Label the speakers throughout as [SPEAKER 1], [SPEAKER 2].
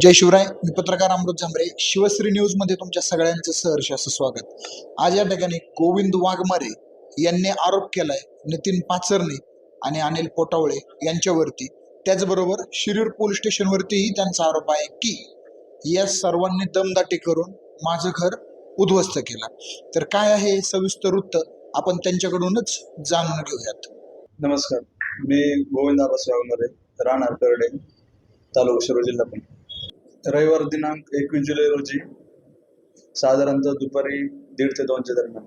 [SPEAKER 1] जय शिवराय मी पत्रकार अमृत झांबरे. शिवश्री न्यूजमध्ये तुमच्या सगळ्यांचं सहर्ष असं स्वागत. आज या ठिकाणी गोविंद वाघमारे यांनी आरोप केलाय नितीन पाचरणे आणि अनिल पोटावळे यांच्यावरती. त्याचबरोबर शिरूर पोलीस स्टेशनवरतीही त्यांचा आरोप आहे की या सर्वांनी दमदाटी करून माझं घर उद्ध्वस्त केलं. तर काय आहे सविस्तर वृत्त? आपण त्यांच्याकडूनच जाणून घेऊयात.
[SPEAKER 2] नमस्कार. मी गोविंद आबास वाघमारे राहणार करडे तालुका शिरूर जिल्हा पण. रविवार दिनांक एकवीस जुलै रोजी साधारणतः दुपारी दीड ते दोनच्या दरम्यान.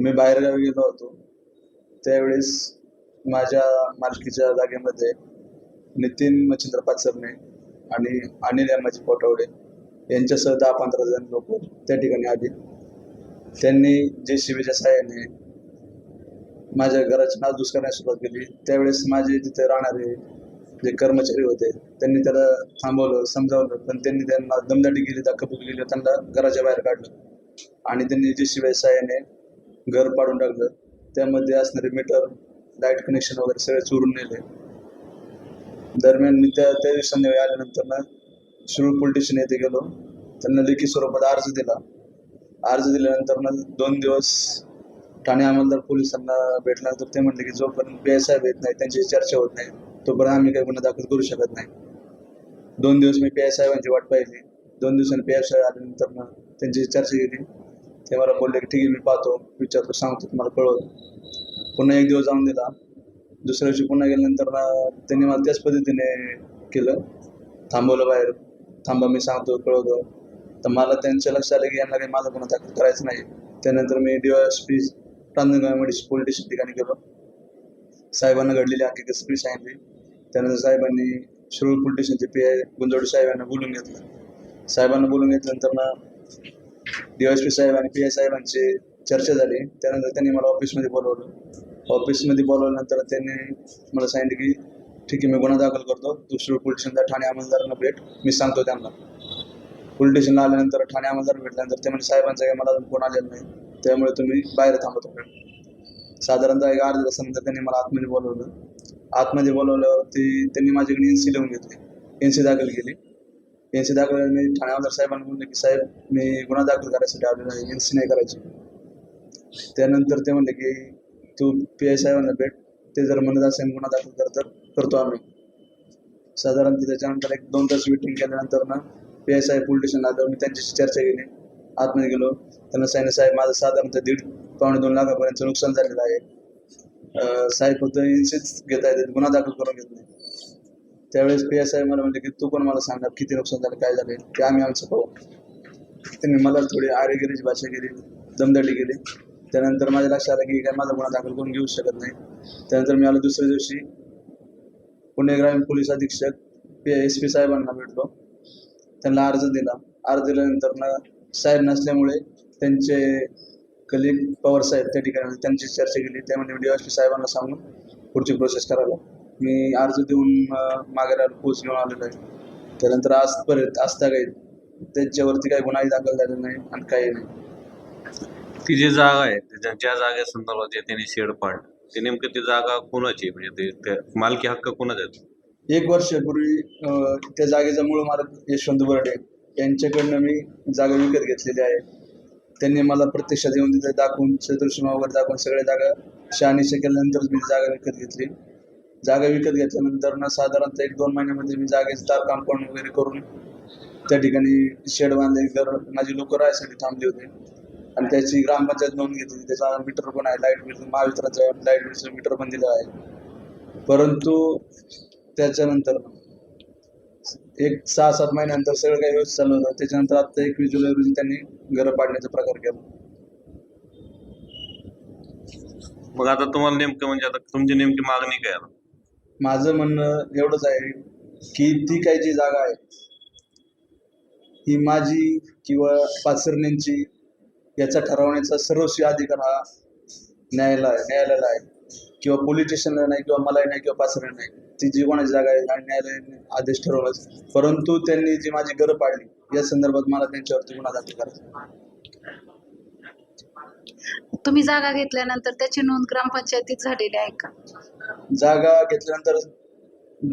[SPEAKER 2] मी बाहेरगावी गेलो होतो. त्यावेळेस माझ्या मालकीच्या जागेमध्ये नितीन मच्छिंद्र पाचरणे आणि अनिल एमाजी पोटवडे यांच्यासह दहा पंधरा जण लोक त्या ठिकाणी आली. त्यांनी जे शिवीच्या सहाय्याने माझ्या घराची नासधूस करण्यास सुरुवात केली. त्यावेळेस माझे तिथे राहणारे जे कर्मचारी होते त्यांनी त्याला थांबवलं समजावलं पण त्यांनी त्यांना दमदाटी केली दाखवून केली त्यांना घराच्या बाहेर काढलं. आणि त्यांनी जे शिवाय सहाय्याने घर पाडून टाकलं त्यामध्ये असणारे मीटर लाइट कनेक्शन वगैरे सगळे चोरून नेले. दरम्यान मी त्या त्या दिवसांनी संध्याकाळी आल्यानंतर ना शिरूर पोलीस स्टेशन येथे गेलो. त्यांना लेखी स्वरूपात अर्ज दिला. अर्ज दिल्यानंतर ना दोन दिवस ठाणे अंमलदार पोलिसांना भेटल्यानंतर ते म्हणले की जोपर्यंत बी एस साहेब येत नाही त्यांची चर्चा होत नाही. तोपर्यंत आम्ही काही गुन्हा दाखल करू शकत नाही. दोन दिवस मी पी आय साहेबांची वाट पाहिली. दोन दिवसांनी पी आय साहेब आल्यानंतर ना त्यांची चर्चा केली. ते मला बोलले की ठीक आहे मी पाहतो विचारतो सांगतो तुम्हाला कळवतो. पुन्हा एक दिवस जाऊन दिला. दुसऱ्या दिवशी पुन्हा गेल्यानंतर त्यांनी मला त्याच पद्धतीने केलं. थांबवलं बाहेर. थांबा मी सांगतो कळवतो. तर मला त्यांच्या लक्षात आलं की यांना काही माझा गुन्हा दाखल करायचा नाही. त्यानंतर मी डी एस पी प्रांत पोलीस स्टेशन ठिकाणी गेलो. साहेबांना घडलेली हकीकत सगळी सांगितली. त्यानंतर साहेबांनी शिरूर पोलीस स्टेशनचे पी आय गुंजवडी साहेबांना बोलून घेतलं. साहेबांना बोलून घेतल्यानंतर ना डी एस पी साहेब आणि पी आय साहेबांची चर्चा झाली. त्यानंतर त्यांनी मला ऑफिसमध्ये बोलवलं. ऑफिसमध्ये बोलवल्यानंतर त्यांनी मला सांगितलं की ठीक आहे मी गुन्हा दाखल करतो. दुसरं शिरूर पोलीस स्टेशनला ठाणे अंमलदारांना भेट. मी सांगतो त्यांना. पोलीस स्टेशनला आल्यानंतर ठाणे अंमलदार भेटल्यानंतर ते म्हणजे साहेबांचा काही मला अजून फोन आलेला नाही. त्यामुळे तुम्ही बाहेर थांबत होते साधारणतः एक अर्ध्या तासानंतर त्यांनी मला आतमध्ये बोलवलं. आतमध्ये बोलवल्यावरती त्यांनी माझ्याकडे एन सी लिहून घेतली. एन सी दाखल केली. एन सी दाखल मी ठाणे आमदार साहेबांना म्हणलं की साहेब मी गुन्हा दाखल करायसाठी आलेलो आहे एन सी नाही करायची. त्यानंतर ते म्हणले की तू पी आय साहेबांना भेट ते जर म्हणत असेल गुन्हा दाखल कर तर करतो आम्ही. साधारण त्याच्यानंतर एक दोन तास मिटिंग केल्यानंतर ना पी आय साहेब पोलीस स्टेशन आल्यावर मी त्यांच्याशी चर्चा केली. आतमध्ये गेलो. त्यांना सांगितलं साहेब माझं साधारणतः दीड पावणे दोन लाखापर्यंत नुकसान झालेलं आहे. साहेब फक्त इन्सेच घेता येतात गुन्हा दाखल करून घेत नाही. त्यावेळेस पी आय साहेब मला म्हणजे की तू पण मला सांगणार किती नुकसान झालं काय झालं? ते आम्ही आमचं पाहू. त्यांनी मला थोडी आरेगिरीची भाषा केली दमदडी केली. त्यानंतर माझ्या लक्षात आलं की काय माझा गुन्हा दाखल करून घेऊ शकत नाही. त्यानंतर मी आलो दुसऱ्या दिवशी. पुणे ग्रामीण पोलीस अधीक्षक पी एस पी साहेबांना भेटलो. त्यांना अर्ज दिला. अर्ज दिल्यानंतर ना साहेब नसल्यामुळे त्यांचे कलिग पवार साहेब त्या ठिकाणी. त्यांची चर्चा केली. त्यामध्ये डी एस पी साहेबांना सांगून पुढची प्रोसेस करायला. मी अर्ज देऊन मागे पोच घेऊन आलेलो आहे. त्यानंतर आजपर्यंत आजता काही त्यांच्यावरती काही गुन्हाही दाखल झालेला नाही आणि काही नाही.
[SPEAKER 3] ती जी जागा आहे ज्या जागे संदर्भात जे त्यांनी शेड पाड ते नेमकं ती जागा कोणाची? म्हणजे ते मालकी हक्क कोणाचा
[SPEAKER 2] एक वर्षापूर्वी त्या जागेचा मूळ मालक यशवंत बर्डे यांच्याकडनं मी जागा विकत घेतलेली आहे. त्यांनी मला प्रत्यक्षात येऊन तिथे दाखवून चतुर्सीमा वगैरे दाखवून सगळ्या जागा शहानिशा केल्यानंतरच मी जागा विकत घेतली. जागा विकत घेतल्यानंतर ना साधारणतः एक दोन महिन्यामध्ये मी जागेचं तार कंपाऊंड वगैरे करून त्या ठिकाणी शेड बांधले घर माझी लोक राहायसाठी थांबली होते. आणि त्याची ग्रामपंचायत नोंद घेतली त्याचा मीटर पण आहे लाइट बिल महावितराचं लाइट बिलचं मीटर पण दिलं आहे. परंतु त्याच्यानंतर एक सहा सात महिन्यानंतर सगळं काही व्यवस्थित चालू होतं. त्याच्यानंतर आता एकवीस जुलै रोजी त्यांनी घरं पाडण्याचा प्रकार केला.
[SPEAKER 3] मग आता तुम्हाला नेमकं म्हणजे आता तुमची नेमकी मागणी काय आहे?
[SPEAKER 2] माझं म्हणणं एवढंच आहे की ती काही जी जागा आहे ही माझी किंवा पाचरण्यांची याचा ठरवण्याचा सर्वस्वी अधिकार हा न्यायालय न्यायालयाला आहे. किंवा पोलीस स्टेशनला नाही किंवा मला नाही किंवा पाचरण नाही. ती जी कोणाची जागा आहे आणि न्यायालयाने आदेश ठरवलाच. परंतु त्यांनी जी माझी घरं पाडली या संदर्भात मला त्यांच्यावरती गुन्हा दाखल करायचा
[SPEAKER 4] तुम्ही जागा घेतल्यानंतर त्याची नोंद ग्रामपंचायतीत झालेली आहे का?
[SPEAKER 2] जागा घेतल्यानंतर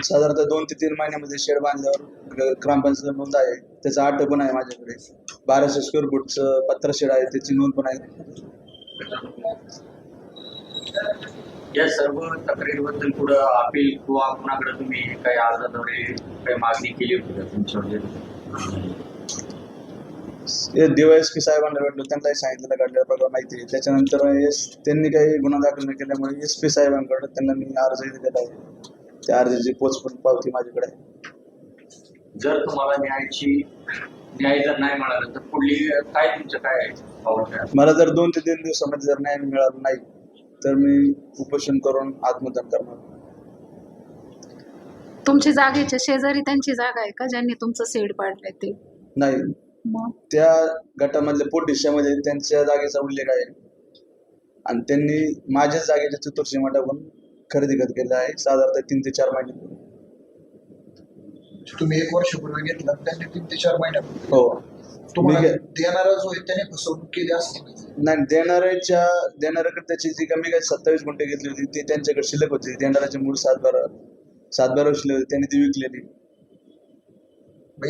[SPEAKER 2] साधारणतः दोन ते तीन महिन्यामध्ये शेड बांधल्यावर ग्रामपंचायत नोंद आहे. त्याचा आठ पण आहे माझ्याकडे. बाराशे स्क्वेअर फूटचं पत्र शेड आहे त्याची नोंद पण आहे.
[SPEAKER 4] या सर्व तक्रारीबद्दल पुढं अपील किंवा कुणाकडे तुम्ही काही अर्जाद्वारे काही मागणी केली होती का तुमच्या
[SPEAKER 2] हे डीवायएसपी साहेबांना भेटलो त्यांनाही सांगितलेलं काढलेला प्रकार माहिती आहे. त्याच्यानंतर एस त्यांनी काही गुन्हा दाखल न केल्यामुळे एस पी साहेबांकडे त्यांना मी अर्ज दिलेला आहे. त्या अर्जाची पोच पण पावती माझ्याकडे आहे.
[SPEAKER 4] जर तुम्हाला न्यायाची न्याय जर नाही मिळाला तर पुढली काय तुमचं काय पाऊल असेल?
[SPEAKER 2] मला जर दोन ते तीन दिवसामध्ये जर न्याय मिळाला नाही तर मी उपोषण करून आत्मदान करणार.
[SPEAKER 5] तुमच्या जागेच्या शेजारी त्यांची जागा आहे का? ज्यांनी तुमचं सेड पाडलंय ते?
[SPEAKER 2] नाही.
[SPEAKER 5] मग?
[SPEAKER 2] त्या गटामधल्या पोटदिशामध्ये त्यांच्या जागेचा उल्लेख आहे. आणि त्यांनी माझ्याच जागेच्या चतुर्सीमा टाकून खरेदी खत केलं आहे साधारणतः तीन ते चार महिने
[SPEAKER 1] तुम्ही एक वर्षपूर्वी घेतला त्यांनी तीन ते चार महिन्यापूर्वी.
[SPEAKER 2] हो.
[SPEAKER 1] तुम्हाला
[SPEAKER 2] मी
[SPEAKER 1] देणारा जो आहे त्याने फसवणूक केली असते.
[SPEAKER 2] नाही देणाऱ्याच्या देणाऱ्याकडे त्याची जी कमी काही सत्तावीस गुंठे घेतली होती ती त्यांच्याकडे शिल्लक होती. देणाऱ्याचे मूळ सात बारा सात बारा शिल्लक होते त्यांनी ती विकलेली.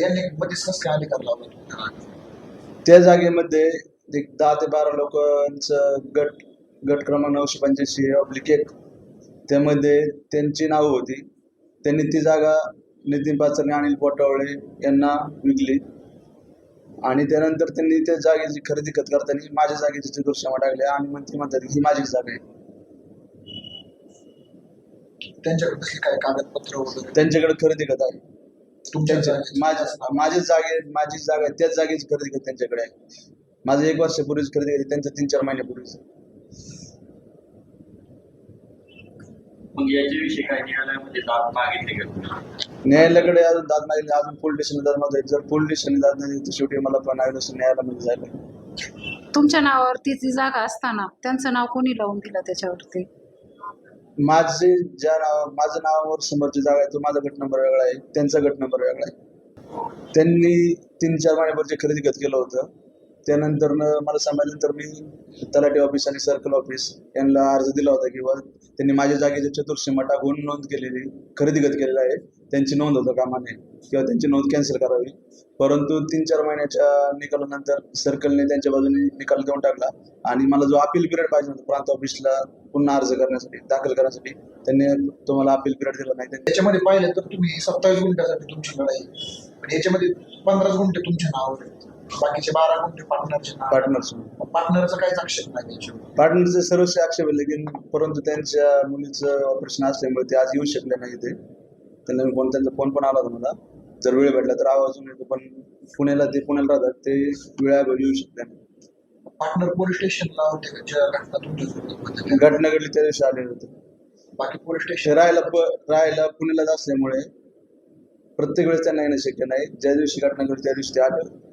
[SPEAKER 1] यांनी मध्येच कसं काय अधिकार लावला तुम्हाला?
[SPEAKER 2] त्या जागेमध्ये एक दहा ते बारा लोकांचं गट गट क्रमांक नऊशे पंच्याऐंशी ऑब्लिक एक त्यामध्ये त्यांची नावं होती. त्यांनी ती जागा नितीन पाचरणे अनिल पोटावळे यांना विकली. आणि त्यानंतर त्यांनी त्या जागेची खरेदी खत करताना माझ्या जागेची चतुर्श्यामा टाकले. आणि मग ती म्हणतात ही माझी जागा आहे.
[SPEAKER 1] त्यांच्याकडे कसले काय कागदपत्र वगैरे?
[SPEAKER 2] त्यांच्याकडे खरेदी खत आहे.
[SPEAKER 1] तुमच्या जागेचं
[SPEAKER 2] माझ्या माझ्या जागे माझी जागा आहे त्याच जागेची खरेदी खत त्यांच्याकडे आहे. माझं एक वर्षापूर्वीच खरेदी केली त्यांचं तीन चार महिन्यापूर्वीच.
[SPEAKER 4] मग याच्याविषयी काय न्यायालयामध्ये दाद मागितली का तुम्ही?
[SPEAKER 2] न्यायालयाकडे अजून दाद मागली अजून पोलीस दाद मागली जर पोलीस स्टेशनला दाद नाही तर शेवटी मला पण न्यायालय न्यायालयामध्ये जायला
[SPEAKER 5] तुमच्या नावावरती जी जागा असताना त्यांचं नाव कोणी लावून दिलं त्याच्यावरती?
[SPEAKER 2] माझे ज्या नाव माझं नावावर समोरची जागा आहे तो माझा गट नंबर वेगळा आहे त्यांचा गट नंबर वेगळा आहे. त्यांनी तीन चार महिन्यापूर्वी खरेदी खत केलं होतं. त्यानंतर मला समजल्यानंतर मी तलाठी ऑफिस आणि सर्कल ऑफिस यांना अर्ज दिला होता किंवा त्यांनी माझ्या जागेच्या चतुर्सीमा टाकून नोंद केलेली खरेदी खत केलेलं आहे. त्यांची नोंद होतं कामाने किंवा त्यांची नोंद कॅन्सल करावी. परंतु तीन चार महिन्याच्या निकालानंतर सर्कलने त्यांच्या बाजूने निकाल देऊन टाकला आणि मला जो अपील पिरियड पाहिजे होता प्रांत ऑफिसला पुन्हा अर्ज करण्यासाठी दाखल करण्यासाठी त्यांनी तुम्हाला अपील पिरियड दिला नाही. त्याच्यामध्ये
[SPEAKER 1] याच्यामध्ये पाहिलं तर तुम्ही सत्तावीस गुंठ्यासाठी तुमची लढाई पण याच्यामध्ये पंधराच गुंठे तुमच्या नावावर आहेत. बाकीचे बारा पार्टनरचे नाव
[SPEAKER 2] पार्टनर्स
[SPEAKER 1] पार्टनरचा काहीच आक्षेप नाही
[SPEAKER 2] पार्टनरचे सर्वच आक्षेप आहे लेकिन परंतु त्यांच्या मुलीचं ऑपरेशन असल्यामुळे ते आज येऊ शकले नाही ते त्यांना मी फोन त्यांचा फोन पण आला होता मला. जर वेळ भेटला तर आवाजून येतो पण पुण्याला ते पुण्याला राहतात ते वेळाभर येऊ शकले नाही.
[SPEAKER 1] पार्टनर पोलीस स्टेशनला होते का? ज्या घटना तुमच्या
[SPEAKER 2] घटना घडली त्या दिवशी आले होते.
[SPEAKER 1] बाकी पोलीस स्टेशन
[SPEAKER 2] राहायला प राहायला पुण्यालाच असल्यामुळे प्रत्येक वेळेस त्यांना येणं शक्य नाही. ज्या दिवशी घटना घडली त्या दिवशी ते आले. होते.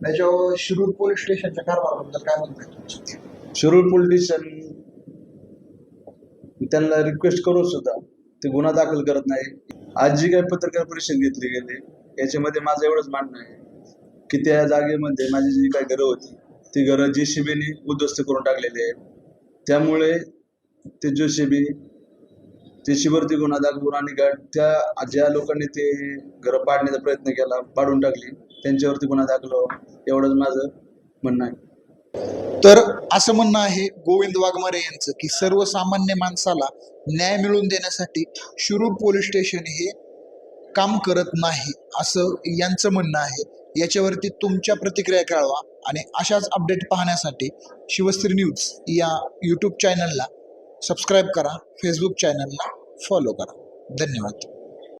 [SPEAKER 1] त्याच्यावर शिरूर पोलीस स्टेशनच्या कारभाराबद्दल काय म्हणताय
[SPEAKER 2] शिरूर पोलीस स्टेशन त्यांना रिक्वेस्ट करून सुद्धा ते गुन्हा दाखल करत नाही. आज जी काही पत्रकार परिषद घेतली गेली याच्यामध्ये माझं एवढंच म्हणणं आहे की त्या जागेमध्ये माझी जी काही घरं होती ती घरं जेसीबीने शिबीने उद्ध्वस्त करून टाकलेली आहेत. त्यामुळे ते जो शिबी ते शिबरती गुन्हा दाखवून आणि त्या ज्या लोकांनी ते घरं पाडण्याचा प्रयत्न केला पाडून टाकली त्यांच्यावरती गुन्हा दाखल व्हावा एवढंच माझं म्हणणं आहे.
[SPEAKER 1] तर असं म्हणणं आहे गोविंद वाघमारे यांचं की सर्वसामान्य माणसाला न्याय मिळवून देण्यासाठी शिरूर पोलीस स्टेशन हे काम करत नाही असं यांचं म्हणणं आहे. याच्यावरती तुमच्या प्रतिक्रिया कळवा आणि अशाच अपडेट पाहण्यासाठी शिवस्त्री न्यूज या यूट्यूब चॅनलला सबस्क्राईब करा फेसबुक चॅनलला फॉलो करा. धन्यवाद.